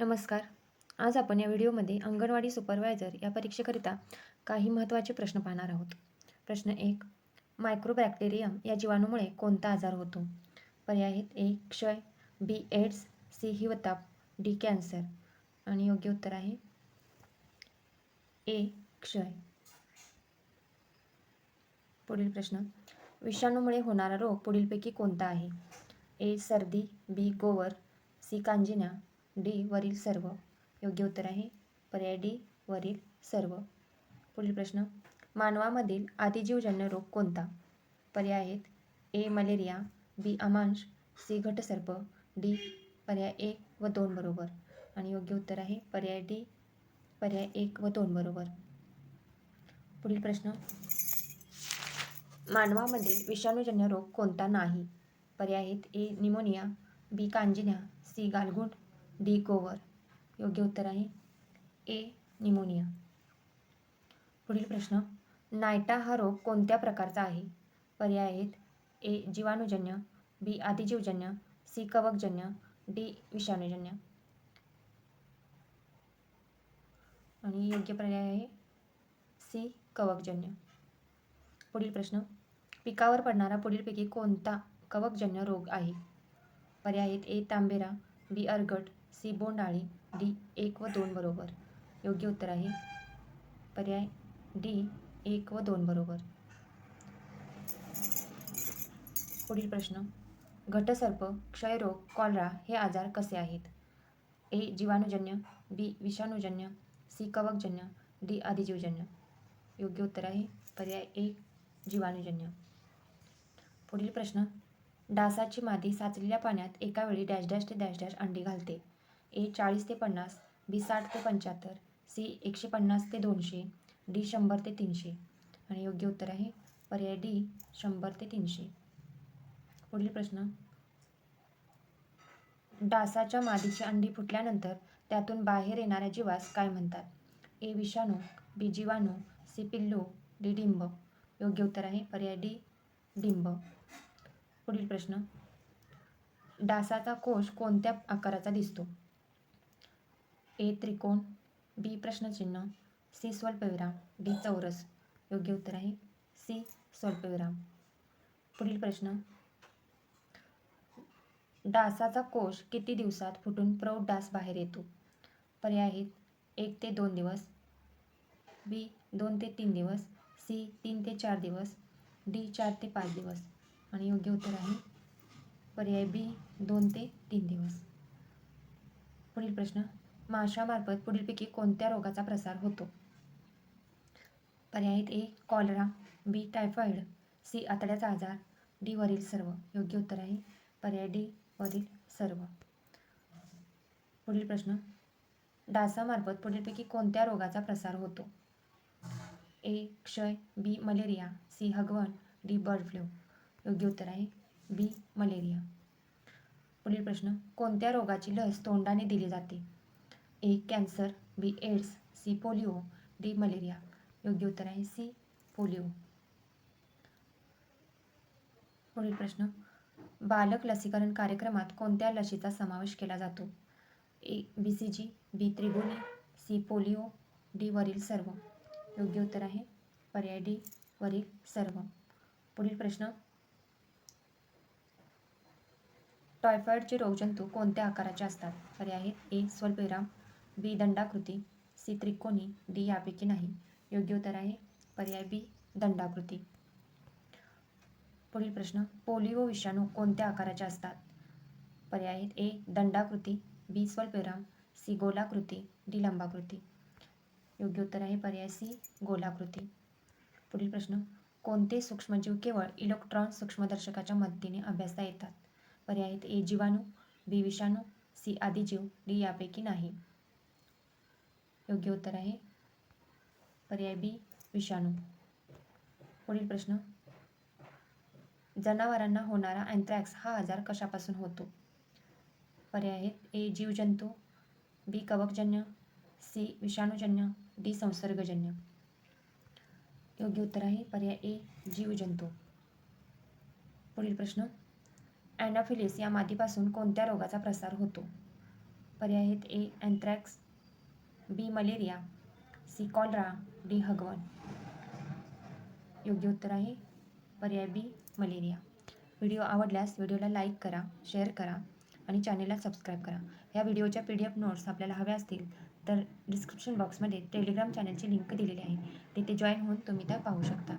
नमस्कार. आज आपण या व्हिडिओमध्ये अंगणवाडी सुपरवायझर या परीक्षेकरिता काही महत्त्वाचे प्रश्न पाहणार आहोत. प्रश्न एक मायक्रोबॅक्टेरियम या जीवाणूमुळे कोणता आजार होतो? पर्याय आहेत ए क्षय बी एड्स सी हिवताप डी कॅन्सर. आणि योग्य उत्तर आहे ए क्षय. पुढील प्रश्न विषाणूमुळे होणारा रोग पुढीलपैकी कोणता आहे? ए सर्दी बी गोवर सी कांजिण्या डी वरील सर्व. योग्य उत्तर आहे. पर्याय डी वरील सर्व. पुढील प्रश्न. मानवामधील आदिजीवजन्य रोग कोणता? पर्याय आहेत. A malaria. बी अमांश. सी घटसर्प. डी पर्याय एक व दोन बरोबर. आणि योग्य उत्तर आहे. पर्याय डी पर्याय एक व दोन बरोबर. पुढील प्रश्न. मानवामध्ये विषाणूजन्य रोग कोणता नाही? पर्याय आहेत. A pneumonia. बी कांजिन्या सी गालगुंड. डी कोवर. योग्य उत्तर आहे ए निमोनिया. पुढील प्रश्न. नायटा हा रोग कोणत्या प्रकारचा आहे? पर्याय आहेत ए जीवाणूजन्य बी आदिजीवजन्य सी कवकजन्य डी विषाणूजन्य. आणि योग्य पर्याय आहे सी कवकजन्य. पुढील प्रश्न. पिकावर पडणारा पुढीलपैकी कोणता कवकजन्य रोग आहे? पर्याय आहेत ए तांबेरा बी अर्गट सी बोंडाळी डी एक व दोन बरोबर. योग्य उत्तर आहे. पर्याय डी एक व दोन बरोबर. पुढील प्रश्न. घटसर्प क्षयरोग कॉलरा हे आजार कसे आहेत? ए जीवाणूजन्य बी विषाणूजन्य सी कवकजन्य डी आदिजीवजन्य. योग्य उत्तर आहे. पर्याय एक जीवाणूजन्य. पुढील प्रश्न. डासाची मादी साचलेल्या पाण्यात एका वेळी डॅश डॅश ते डॅश डॅश अंडी घालते. ए चाळीस ते पन्नास बी साठ ते पंच्याहत्तर सी एकशे पन्नास ते दोनशे डी शंभर ते तीनशे. आणि योग्य उत्तर आहे पर्याय डी शंभर ते तीनशे. पुढील प्रश्न. डासाच्या मादीची अंडी फुटल्यानंतर त्यातून बाहेर येणाऱ्या जीवास काय म्हणतात? ए विषाणू बी जीवाणू सी पिल्लू डी डिंब. योग्य उत्तर आहे पर्याय डी डिंब. पुढील प्रश्न. डासाचा कोश कोणत्या आकाराचा दिसतो? ए त्रिकोण बी प्रश्नचिन्ह सी स्वल्पविराम डी चौरस. योग्य उत्तर आहे सी स्वल्पविराम. पुढील प्रश्न. डासाचा कोश किती दिवसात फुटून प्रौढ डास बाहेर येतो? पर्याय आहेत एक ते दोन दिवस बी दोन ते तीन दिवस सी तीन ते चार दिवस डी चार ते पाच दिवस. आणि योग्य उत्तर आहे पर्याय बी दोन ते तीन दिवस. पुढील प्रश्न. माशामार्फत पुढीलपैकी कोणत्या रोगाचा प्रसार होतो? पर्याय आहेत A cholera B typhoid C आतड्याचा आजार डी वरील सर्व. योग्य उत्तर आहे. पर्याय डी वरील सर्व. पुढील प्रश्न. डासामार्फत पुढीलपैकी कोणत्या रोगाचा प्रसार होतो? ए क्षय बी मलेरिया सी हगवण डी बर्ड फ्लू. योग्य उत्तर आहे बी मलेरिया. पुढील प्रश्न. कोणत्या रोगाची लस तोंडाने दिली जाते? A cancer B AIDS C polio D malaria योग्य उत्तर आहे सी पोलिओ पुढील प्रश्न. बालक लसीकरण कार्यक्रमात कोणत्या लसीचा समावेश केला जातो? A B C G B त्रिगुणी C polio D वरील सर्व. योग्य उत्तर आहे पर्याय डी वरील सर्व. पुढील प्रश्न. टायफॉईडचे रोगजंतू कोणत्या आकाराचे असतात? पर्याय आहेत ए स्वल्पेराम बी दंडाकृती सी त्रिकोणी डी यापैकी नाही. योग्य उत्तर आहे पर्याय बी दंडाकृती. पुढील प्रश्न पोलिओ विषाणू कोणत्या आकाराचे असतात? पर्याय आहेत ए दंडाकृती बी स्वल्पविराम सी गोलाकृती डी लंबाकृती. योग्य उत्तर आहे पर्याय सी गोलाकृती. पुढील प्रश्न कोणते सूक्ष्मजीव केवळ इलेक्ट्रॉन सूक्ष्मदर्शकाच्या मदतीने अभ्यासता येतात? पर्याय आहेत ए जीवाणू बी विषाणू सी आदिजीव डी यापैकी नाही. योग्य उत्तर आहे. पर्याय बी विषाणू. पुढील प्रश्न. जनावरांना होणारा अँथ्रॅक्स हा आजार कशापासून होतो? पर्याय आहेत. ए जीवजंतू. बी कवकजन्य. सी विषाणूजन्य. डी संसर्गजन्य. योग्य उत्तर आहे. पर्याय ए जीवजंतू. पुढील प्रश्न. ॲनाफिलिस या मादीपासून कोणत्या रोगाचा प्रसार होतो? पर्याय आहेत. A anthrax B malaria. C cholera. D हगवण. योग्य उत्तर आहे. पर्याय बी मलेरिया. व्हिडिओ आवडल्यास व्हिडिओला लाईक करा शेअर करा आणि चॅनेलला सबस्क्राईब करा. या व्हिडिओच्या पी डी एफ नोट्स आपल्याला हव्या असतील तर डिस्क्रिप्शन बॉक्समध्ये टेलिग्राम चॅनलची लिंक दिलेली आहे. तिथे जॉईन होऊन तुम्ही त्या पाहू शकता.